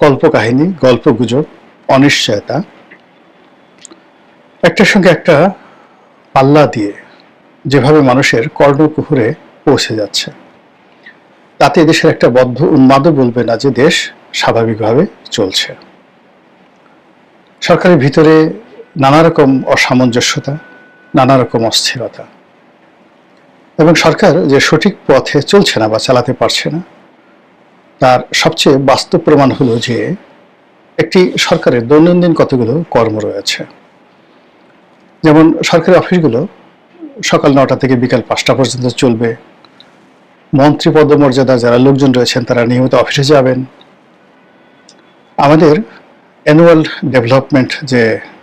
কল্পকাহিনী গল্পগুজব, অনিশ্চয়তা। একটার সঙ্গে একটা পাল্লা দিয়ে যেভাবে মানুষের কর্ণকুহুরে পৌঁছে যাচ্ছে। তাতে দেশের একটা বদ্ধ উন্মাদও বলবে না যে দেশ স্বাভাবিকভাবে চলছে। সরকারের ভিতরে নানা রকম অসামঞ্জস্যতা, নানা রকম অস্থিরতা। এবং সরকার যে সঠিক পথে চলছে না বা চালাতে পারছে না তার সবচেয়ে বাস্তব প্রমাণ হলো যে একটি সরকারের দৈনন্দিন কতগুলো কর্ম রয়েছে। যেমন সরকারি অফিসগুলো সকাল নটা থেকে বিকাল পাঁচটা পর্যন্ত চলবে। মন্ত্রী পদমর্যাদা যারা লোকজন রয়েছেন, তারা নিয়মিত অফিসে যাবেন। আমাদের অ্যানুয়াল ডেভেলপমেন্ট যে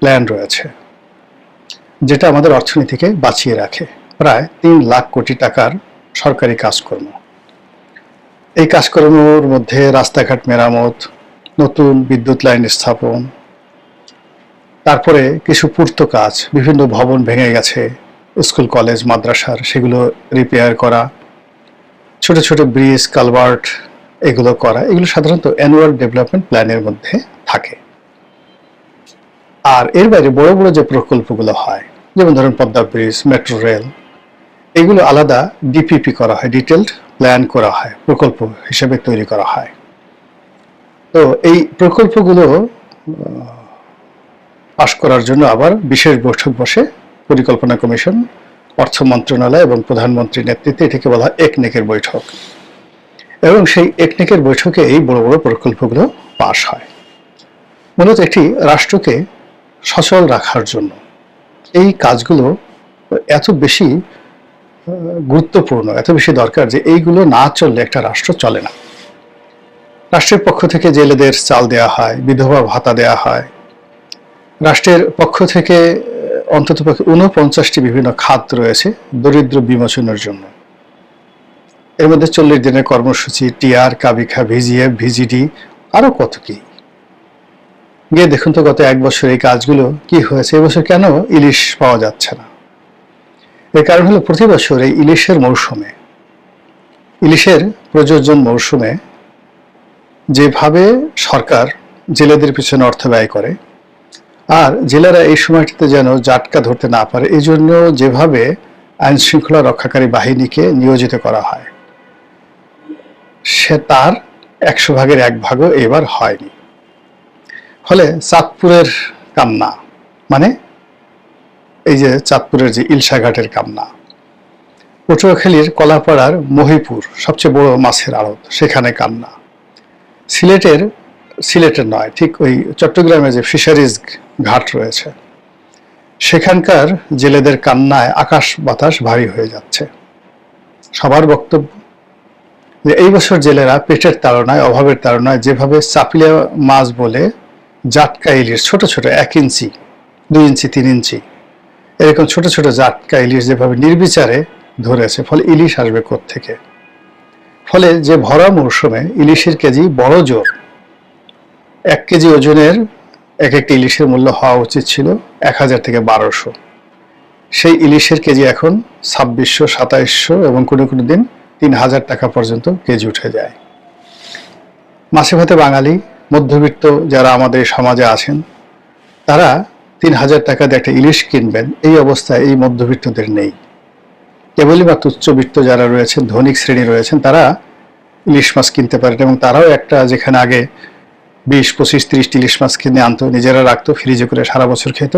প্ল্যান রয়েছে, যেটা আমাদের অর্থনীতিকে বাঁচিয়ে রাখে। প্রায় তিন লাখ কোটি টাকার সরকারি কাজকর্ম। এই কাজকর্মর মধ্যে রাস্তাঘাট মেরামত, নতুন বিদ্যুৎ লাইন স্থাপন, তারপরে কিছু পূর্ত কাজ, বিভিন্ন ভবন ভেঙে গেছে, স্কুল, কলেজ, মাদ্রাসার, সেগুলো রিপেয়ার করা, ছোট ছোট ব্রিজ কালভার্ট এগুলো করা, এগুলো সাধারণত অ্যানুয়াল ডেভেলপমেন্ট প্ল্যানের মধ্যে থাকে। আর এর বাইরে বড় বড় যে প্রকল্পগুলো হয়, যেমন ধরুন পদ্মা ব্রিজ মেট্রো রেল এগুলো আলাদা ডিপিপি করা হয় ডিটেলড প্ল্যান করা হয়, প্রকল্প হিসেবে তৈরি করা হয়। তো এই প্রকল্পগুলো পাশ করার জন্য আবার বিশেষ বৈঠক বসে পরিকল্পনা কমিশন, অর্থ মন্ত্রণালয় এবং প্রধানমন্ত্রীর নেতৃত্বে এটাকে বলা হয় একনেকের বৈঠক। এবং সেই একনেকের বৈঠকে এই বড় বড় প্রকল্পগুলো পাশ হয়। মূলত একটি রাষ্ট্রকে সচল রাখার জন্য। এই কাজগুলো এত বেশি গুরুত্বপূর্ণ, এত বেশি দরকার যে এইগুলো না চললে একটা রাষ্ট্র চলে না। রাষ্ট্রের পক্ষ থেকে জেলেদের চাল দেওয়া হয়, বিধবা ভাতা দেওয়া হয়। রাষ্ট্রের পক্ষ থেকে অন্তত উনপঞ্চাশটি বিভিন্ন খাত রয়েছে দরিদ্র বিমোচনের জন্য। এর মধ্যে চল্লিশ দিনের কর্মসূচি, টিআর, কাবিখা, ভিজিএফ, ভিজিডি আরও কত কি? গিয়ে দেখুন তো গত এক বছর এই কাজগুলো কি হয়েছে এবছর কেন ইলিশ পাওয়া যাচ্ছে না? এর কারণ হলো প্রতি বছর এই ইলিশের মৌসুমে, ইলিশের প্রযোজন মৌসুমে যেভাবে সরকার জেলেদের পিছনে অর্থ ব্যয় করে, আর জেলেরা এই সময়টিতে যেন জাটকা ধরতে না পারে এই জন্য যেভাবে আইন শৃঙ্খলা রক্ষাকারী বাহিনীকে নিয়োজিত করা হয়, সে তার একশো ভাগের এক ভাগও এবার হয়নি। ফলে চাঁদপুরের কান্না মানে এই যে চাঁদপুরের যে ইলশাঘাটের কামনা। পটুয়াখালীর কলাপাড়ার মহিপুর সবচেয়ে বড় মাছের আড়ত, সেখানে কামনা সিলেটের সিলেটের নয়, ঠিক ওই চট্টগ্রামে যে ফিশারিজ ঘাট রয়েছে, সেখানকার জেলেদের কান্নায় আকাশ বাতাস ভারী হয়ে যাচ্ছে। সবার বক্তব্য, যে এই বছর জেলেরা পেটের তাড়নায়, অভাবের তাড়নায় যেভাবে চাপিলা মাছ বলে, জাটকা ইলিশ, ছোট ছোট এক ইঞ্চি, দুই ইঞ্চি, তিন ইঞ্চি এরকম ছোট ছোট জাটকা ইলিশ যেভাবে নির্বিচারে ধরেছে ফলে ইলিশ আসবে থেকে ফলে যে ভরা মৌসুমে ইলিশের কেজি বড় জোর। এক কেজি ওজনের এক একটি ইলিশের মূল্য হওয়া উচিত ছিল এক হাজার থেকে বারোশো। সেই ইলিশের কেজি এখন ছাব্বিশশো, সাতাইশশো এবং কোনো কোনো দিন তিন হাজার টাকা পর্যন্ত কেজি উঠে যায়। মাছে ভাতে বাঙালি, মধ্যবিত্ত যারা আমাদের সমাজে আছেন, তারা তিন হাজার টাকা দিয়ে একটা ইলিশ কিনবেন, এই অবস্থায় এই মধ্যবিত্তদের নেই। কেবলই মাত্র উচ্চবিত্ত যারা রয়েছেন, ধনিক শ্রেণি রয়েছেন, তারা ইলিশ মাছ কিনতে পারেন এবং তারাও একটা যেখানে আগে বিশ, পঁচিশ তিরিশটি ইলিশ মাছ কিনে আনতো, নিজেরা রাখতো, ফ্রিজে করে সারা বছর খেত,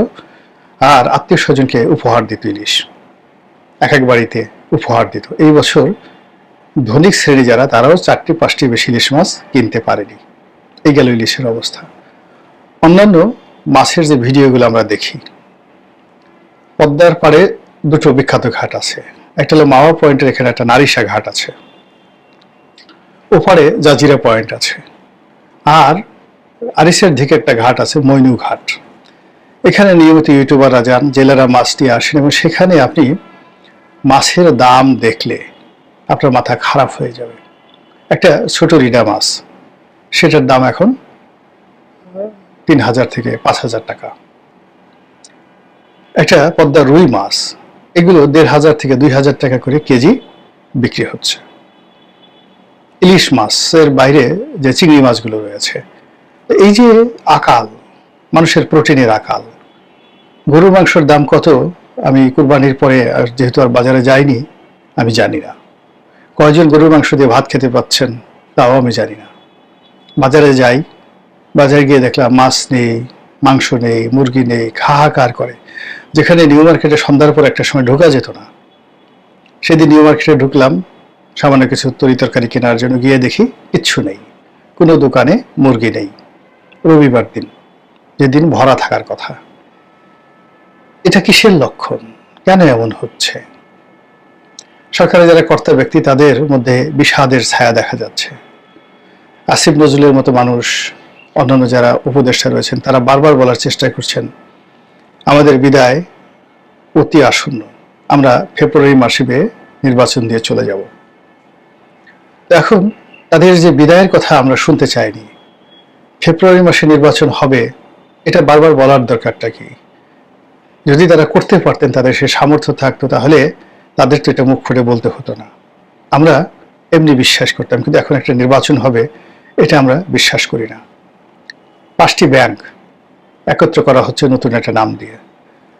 আর আত্মীয় স্বজনকে উপহার দিত ইলিশ। এক এক বাড়িতে উপহার দিত। এই বছর ধনিক শ্রেণি যারা, তারাও চারটি, পাঁচটি বেশি ইলিশ মাছ কিনতে পারেনি। এই গেল ইলিশের অবস্থা। অন্যান্য মাছের যে ভিডিওগুলো আমরা দেখি, পদ্মার পাড়ে দুটো বিখ্যাত ঘাট আছে। একটা হলো মাওয়া পয়েন্টের, এখানে একটা নারিশা ঘাট আছে। ওপারে জাজিরা পয়েন্ট আছে। আর আরিসের দিকে একটা ঘাট আছে, মইনু ঘাট। এখানে নিয়মিত ইউটিউবাররা যান, জেলেরা মাছ আসেন এবং সেখানে আপনি মাছের দাম দেখলে আপনার মাথা খারাপ হয়ে যাবে। একটা ছোট রিডা মাছ, সেটার দাম এখন তিন হাজার থেকে পাঁচ হাজার টাকা। একটা পদ্মা রুই মাছ, এগুলো দেড় হাজার থেকে দুই হাজার টাকা করে কেজি বিক্রি হচ্ছে। ইলিশ মাছের বাইরে যে চিংড়ি মাছগুলো রয়েছে, এই যে আকাল, মানুষের প্রোটিনের আকাল গরু মাংসের দাম কত আমি কুরবানির পরে আর যেহেতু আর বাজারে যাইনি, আমি জানি না। কয়জন গরুর মাংস দিয়ে ভাত খেতে পাচ্ছেন, তাও আমি জানি না। বাজারে যাই বাজারে গিয়ে দেখলাম মাছ নেই, মাংস নেই, মুরগি নেই, হাহাকার করে। যেখানে নিউ মার্কেটে সন্ধ্যার পর একটা সময় ঢোকা যেত না। সেদিন নিউ মার্কেটে ঢুকলাম, সামান্য কিছু তরি তরকারি কেনার জন্য গিয়ে দেখি কিচ্ছু নেই, কোনো দোকানে মুরগি নেই। রবিবার দিন, যেদিন ভরা থাকার কথা। এটা কিসের লক্ষণ? কেন এমন হচ্ছে? সরকারের যারা কর্তা ব্যক্তি, তাদের মধ্যে বিষাদের ছায়া দেখা যাচ্ছে। আসিফ নজরুলের মতো মানুষ অন্যান্য যারা উপদেষ্টা রয়েছেন, তারা বারবার বলার চেষ্টা করছেন, আমাদের বিদায় অতি আসন্ন। আমরা ফেব্রুয়ারি মাসে নির্বাচন দিয়ে চলে যাব। এখন তাদের যে বিদায়ের কথা আমরা শুনতে চাইনি, ফেব্রুয়ারি মাসে নির্বাচন হবে, এটা বারবার বলার দরকারটা কি? যদি তারা করতে পারতেন, তাদের সে সামর্থ্য থাকতো, তাহলে তাদের তো এটা মুখ ফুটে বলতে হতো না। আমরা এমনি বিশ্বাস করতাম, কিন্তু এখন একটা নির্বাচন হবে, এটা আমরা বিশ্বাস করি না। পাঁচটি ব্যাংক একত্র করা হচ্ছে নতুন একটা নাম দিয়ে।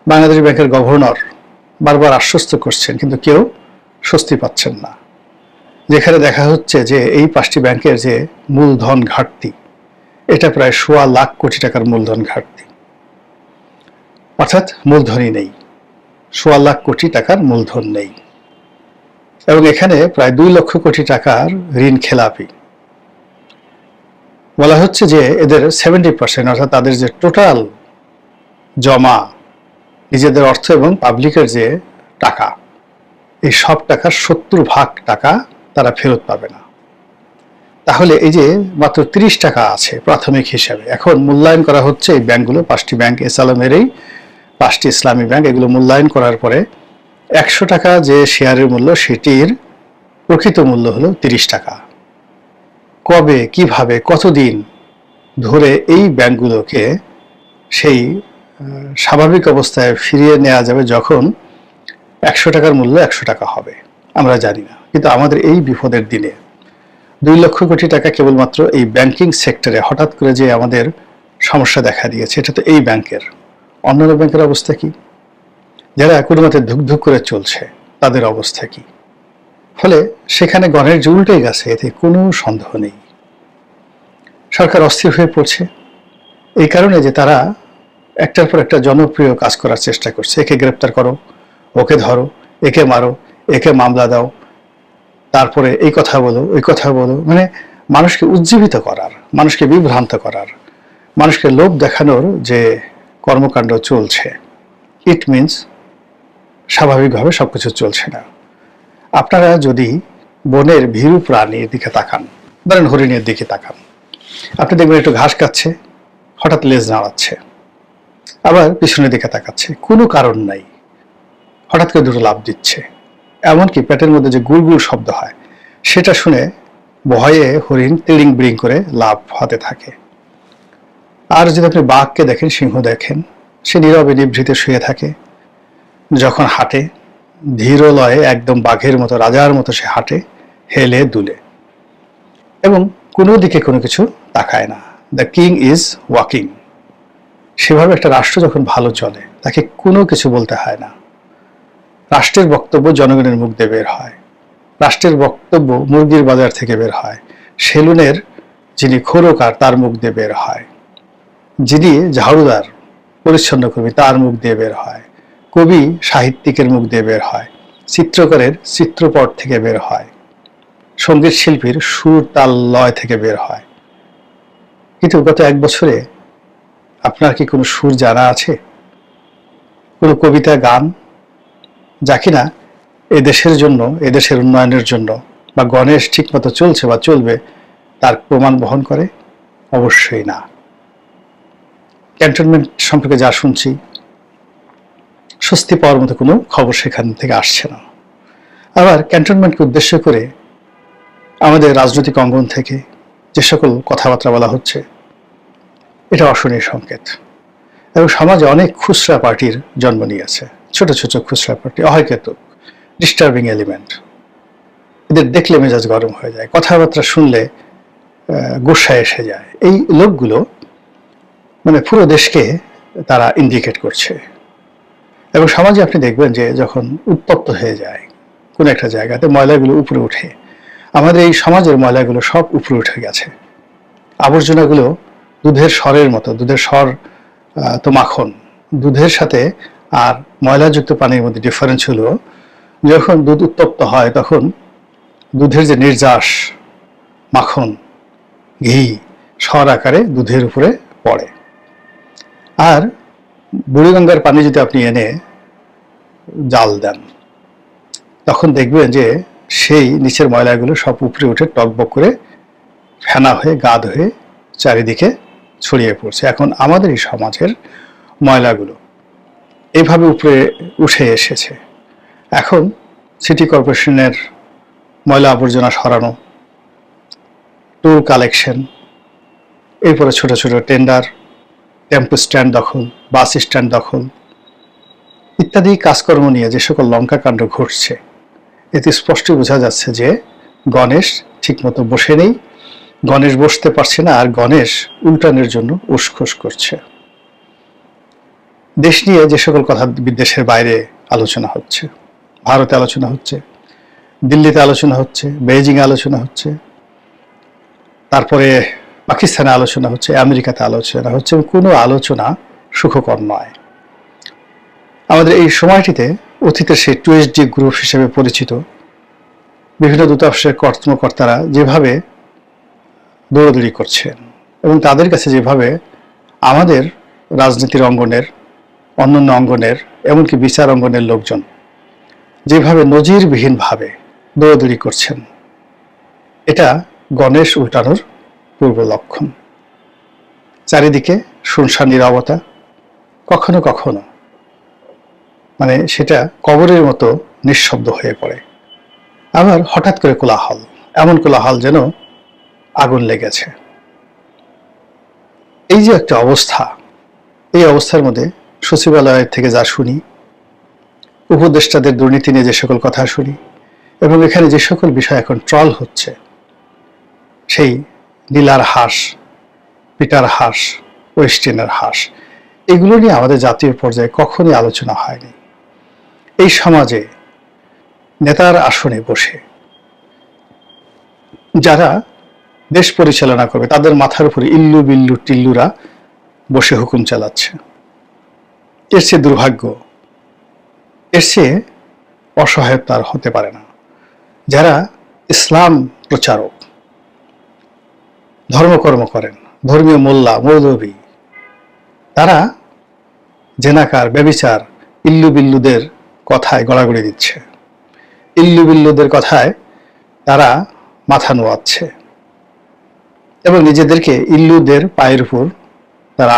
বাংলাদেশ ব্যাংকের গভর্নর বারবার আশ্বস্ত করছেন, কিন্তু কেউ স্বস্তি পাচ্ছেন না। যেখানে দেখা হচ্ছে যে এই পাঁচটি ব্যাংকের যে মূলধন ঘাটতি, এটা প্রায় সোয়া লাখ কোটি টাকার মূলধন ঘাটতি। অর্থাৎ মূলধনই নেই, সোয়া লাখ কোটি টাকার মূলধন নেই। এবং এখানে প্রায় দুই লক্ষ কোটি টাকার ঋণ খেলাপি। বলা হচ্ছে যে এদের সেভেন্টি পার্সেন্ট অর্থাৎ তাদের যে টোটাল জমা, নিজেদের অর্থ এবং পাবলিকের যে টাকা, এই সব টাকার সত্তর ভাগ টাকা তারা ফেরত পাবে না। তাহলে এই যে মাত্র তিরিশ টাকা আছে প্রাথমিক হিসাবে, এখন মূল্যায়ন করা হচ্ছে এই ব্যাংকগুলো, পাঁচটি ব্যাংক এসালামের এই পাঁচটি ইসলামী ব্যাংক, এগুলো মূল্যায়ন করার পরে একশো টাকা যে শেয়ারের মূল্য, সেটির প্রকৃত মূল্য হলো তিরিশ টাকা। কবে, কীভাবে, কতদিন ধরে এই ব্যাংকগুলোকে সেই স্বাভাবিক অবস্থায় ফিরিয়ে নেওয়া যাবে যখন একশো টাকার মূল্য একশো টাকা হবে? আমরা জানি না। কিন্তু আমাদের এই বিপদের দিনে দুই লক্ষ কোটি টাকা কেবলমাত্র এই ব্যাংকিং সেক্টরে হঠাৎ করে যে আমাদের সমস্যা দেখা দিয়েছে, এটা তো এই ব্যাংকের। অন্যান্য ব্যাংকের অবস্থা কি? যারা কোনো মতে ধুক ধুক করে চলছে, তাদের অবস্থা কি? ফলে সেখানে গণের যে উল্টে গেছে, এতে কোনো সন্দেহ নেই। সরকার অস্থির হয়ে পড়ছে। এই কারণে যে তারা একটার পর একটা জনপ্রিয় কাজ করার চেষ্টা করছে। একে গ্রেপ্তার করো, ওকে ধরো, একে মারো, একে মামলা দাও, তারপরে এই কথা বলো, ওই কথা বলো। মানে মানুষকে উজ্জীবিত করার, মানুষকে বিভ্রান্ত করার, মানুষকে লোভ দেখানোর যে কর্মকাণ্ড চলছে ইট মিনস স্বাভাবিকভাবে সব কিছু চলছে না। আপনারা যদি বনের ভীরু প্রাণীর দিকে তাকান, ধরেন হরিণের দিকে তাকান, আপনি দেখবেন একটু ঘাস খাচ্ছে, হঠাৎ লেজ নাড়াচ্ছে, আবার পিছনের দিকে তাকাচ্ছে, কোনো কারণ নাই, হঠাৎ করে দুটো লাভ দিচ্ছে, এমনকি পেটের মধ্যে যে গুড়গুড় শব্দ হয়, সেটা শুনে ভয়ে হরিণ তিড়িং বিড়িং করে লাভ হাতে থাকে। আর যদি আপনি বাঘকে দেখেন, সিংহ দেখেন, সে নীরবে নিভৃতে শুয়ে থাকে, যখন হাঁটে ধীর লয়ে একদম বাঘের মতো, রাজার মতো সে হাঁটে, হেলে দুলে। এবং কোনো দিকে কোনো কিছু তাকায় না। দ্য কিং ইজ ওয়াকিং সেভাবে একটা রাষ্ট্র যখন ভালো চলে, তাকে কোনো কিছু বলতে হয় না। রাষ্ট্রের বক্তব্য জনগণের মুখ দিয়ে বের হয়। রাষ্ট্রের বক্তব্য মুরগির বাজার থেকে বের হয়। সেলুনের যিনি খোরকার, তার মুখ দিয়ে বের হয়। যিনি ঝাড়ুদার, পরিচ্ছন্ন কর্মী, তার মুখ দিয়ে বের হয়। কবি সাহিত্যিকের মুখ দিয়ে বের হয়, চিত্রকরের চিত্রপট থেকে বের হয়, সংগীত শিল্পীর সুর তাল লয় থেকে বের হয়। কিন্তু গত এক বছরে আপনার কি কোনো সুর জানা আছে? কোনো কবিতা, গান? যা কিনা এদেশের জন্য এদেশের উন্নয়নের জন্য বা গণেশ ঠিকমতো চলছে বা চলবে তার প্রমাণ বহন করে? অবশ্যই না। ক্যান্টনমেন্ট সম্পর্কে যা শুনছি স্বস্তি পাওয়ার মতো কোনো খবর সেখান থেকে আসছে না। আবার ক্যান্টনমেন্টকে উদ্দেশ্য করে আমাদের রাজনৈতিক অঙ্গন থেকে যে সকল কথাবার্তা বলা হচ্ছে, এটা অশনীয় সংকেত। এবং সমাজে অনেক খুচরা পার্টির জন্ম নিয়েছে, ছোট ছোট খুচরা পার্টি অহৈকেতুক ডিস্টার্বিং এলিমেন্ট এদের দেখলে মেজাজ গরম হয়ে যায়, কথাবার্তা শুনলে গোসায় এসে যায়। এই লোকগুলো মানে পুরো দেশকে তারা ইন্ডিকেট করছে। এবং সমাজে আপনি দেখবেন যে যখন উত্তপ্ত হয়ে যায় কোনো একটা জায়গাতে ময়লাগুলো উপরে উঠে আমাদের এই সমাজের ময়লাগুলো সব উপরে উঠে গেছে। আবর্জনাগুলো দুধের স্বরের মতো, দুধের স্বর তো মাখন। দুধের সাথে আর ময়লাযুক্ত পানির মধ্যে ডিফারেন্স হলো, যখন দুধ উত্তপ্ত হয় তখন দুধের যে নির্যাস, মাখন, ঘি স্বর আকারে দুধের উপরে পড়ে। আর বুড়িগঙ্গার পানি যদি আপনি এনে জাল দেন। তখন দেখবেন যে সেই নিচের ময়লাগুলো সব উপরে উঠে টকবক করে ফেনা হয়ে, গাদ হয়ে চারিদিকে ছড়িয়ে পড়ছে। এখন আমাদের এই সমাজের ময়লাগুলো এইভাবে উপরে উঠে এসেছে। এখন সিটি কর্পোরেশনের ময়লা আবর্জনা সরানো টুল কালেকশন এরপরে ছোট ছোট টেন্ডার, টেম্পো স্ট্যান্ড দখল, বাস স্ট্যান্ড দখল ইত্যাদি কাজকর্ম নিয়ে যে সকল লঙ্কা কাণ্ড ঘটছে, এতে স্পষ্ট বোঝা যাচ্ছে যে গণেশ ঠিকমতো বসে নেই। গণেশ বসতে পারছে না আর গণেশ উল্টানের জন্য উসখুস করছে। দেশ নিয়ে যে সকল কথা বিদেশের বাইরে আলোচনা হচ্ছে, ভারতে আলোচনা হচ্ছে, দিল্লিতে আলোচনা হচ্ছে, বেইজিংয়ে আলোচনা হচ্ছে, তারপরে পাকিস্তানে আলোচনা হচ্ছে, আমেরিকাতে আলোচনা হচ্ছে কোনো আলোচনা সুখকর নয়। আমাদের এই সময়টিতে অতীতের সেই টুএসডি গ্রুপ হিসেবে পরিচিত বিভিন্ন দূতাবাসের কর্মকর্তারা যেভাবে দৌড়াদৌড়ি করছেন এবং তাদের কাছে যেভাবে আমাদের রাজনীতির অঙ্গনের, অন্যান্য অঙ্গনের, এমনকি বিচার অঙ্গনের লোকজন যেভাবে নজিরবিহীনভাবে দৌড়াদৌড়ি করছেন, এটা গণেশ উল্টানোর পূর্ব লক্ষণ। চারিদিকে শুনশান নীরবতা, কখনো কখনো মানে সেটা কবরের মতো নিঃশব্দ হয়ে পড়ে। আবার হঠাৎ করে কোলাহল, এমন কোলাহল যেন আগুন লেগেছে। এই যে একটা অবস্থা, এই অবস্থার মধ্যে সচিবালয়ের থেকে যা শুনি, উপদেষ্টাদের দুর্নীতি নিয়ে যে সকল কথা শুনি, এবং এখানে যে সকল বিষয় এখন ট্রল হচ্ছে, সেই নীলার হাঁস পিটার হাঁস ওয়েস্টিনের হাঁস, এগুলো নিয়ে আমাদের জাতীয় পর্যায়ে কখনই আলোচনা হয়নি। এই সমাজে নেতার আসনে বসে যারা দেশ পরিচালনা করবে, তাদের মাথার উপরে ইল্লু বিল্লু টিল্লুরা বসে হুকুম চালাচ্ছে। এর চেয়ে দুর্ভাগ্য, এর চেয়ে অসহায়তা আর হতে পারে না। যারা ইসলাম প্রচারক, ধর্মকর্ম করেন, ধর্মীয় মোল্লা, মৌলবী, তারা জেনাকার, ব্যবিচার, ইল্লু বিল্লুদের কথায় দিচ্ছে। ইল্লু বিল্লুদের কথায় তারা মাথা নোয়াচ্ছে। এবং নিজেদেরকে ইল্লুদের পায়ের উপর তারা